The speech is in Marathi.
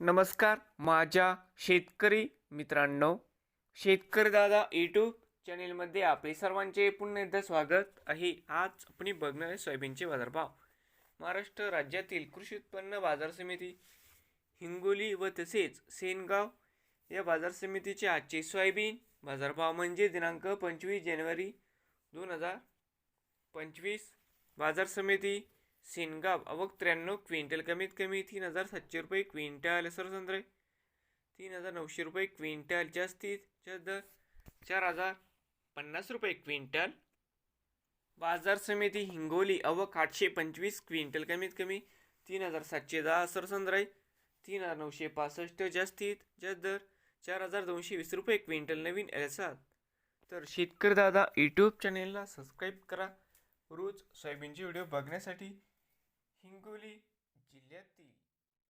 नमस्कार माझ्या शेतकरी मित्रांनो शेतकरी दादा यूट्यूब चॅनेलमध्ये आपले सर्वांचे पुन्हा एकदा स्वागत आहे. आज आपण बघणार आहे सोयाबीनचे बाजारभाव. महाराष्ट्र राज्यातील कृषी उत्पन्न बाजार समिती हिंगोली व तसेच सेनगाव या बाजार समितीचे आजचे सोयाबीन बाजारभाव म्हणजे दिनांक पंचवीस जानेवारी दोन हजार पंचवीस. बाजार समिती सेनगाव अवक त्र्याण्णव क्विंटल कमीत कमी तीन हजार सातशे रुपये क्विंटल सरसंद्रे तीन हजार नऊशे रुपये क्विंटल जास्तीत जास्त दर चार हजार पन्नास रुपये क्विंटल. बाजार समिती हिंगोली अवक आठशे पंचवीस क्विंटल कमीत कमी तीन हजार सातशे दहा सरसंद्राई तीन हजार नऊशे पासष्ट जास्तीत जास्त दर चार हजार दोनशे वीस रुपये क्विंटल नवीन एलसात तर शेतकरी दादा यूट्यूब चॅनेलला सबस्क्राईब करा. रोज सोयाबीनचे व्हिडिओ बघण्यासाठी हिंगोली जिल्ह्यातील